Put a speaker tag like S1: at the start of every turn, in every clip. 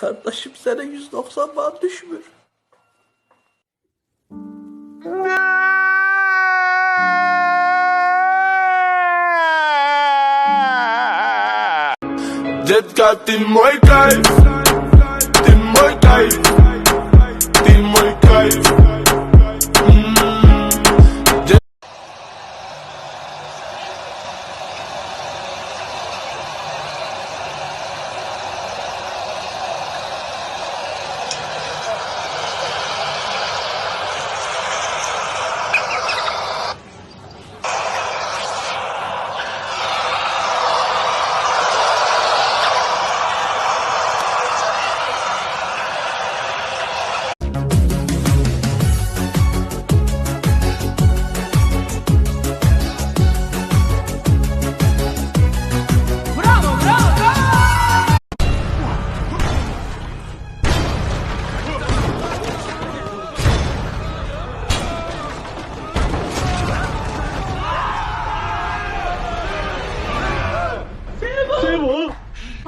S1: Kardeşim sana 190 man düşmür.
S2: Dziecka, ty mój kajf Ty mój kajf Ty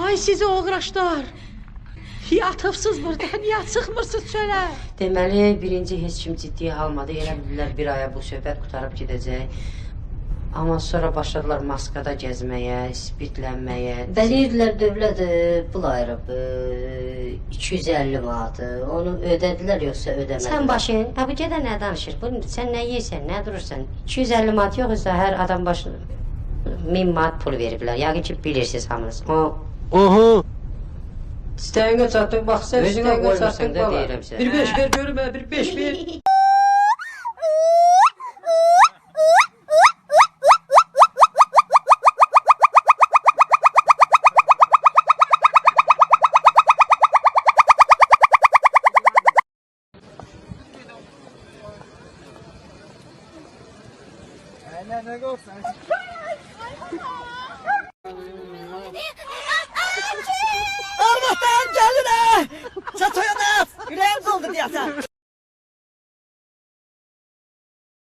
S3: Ay sizi oğraşlar. Yatıbsız burada, niyə çıxmırsınız çölə?
S4: Deməli, birinci heç kim ciddiyə almadı. Elə bildilər bir aya bu söhbət qutarıb gedəcək. Amma sonra başladılar maskada gəzməyə, spirtlənməyə.
S5: Bəlirdilər dövlət pul ayırıb e, 250 manatı. Onu ödədilər yoxsa ödəmədilər?
S4: Sən başın, ha bu gedə nə danışır? Bu sən nə yeyirsən, nə durursan? 250 manat yoxsa hər adam başına 1000 manat pul veriblər. Yəqin ki bilirsiniz hamınız. O
S6: Aha.
S4: İstəyinə çatdıq, bax sən
S6: qoymursan
S4: çatdıq
S6: da deyirəm sənə.
S4: Bir beş ver görüm, hə, bir beş ver.
S7: Allah'tan gelir ha! 屋さ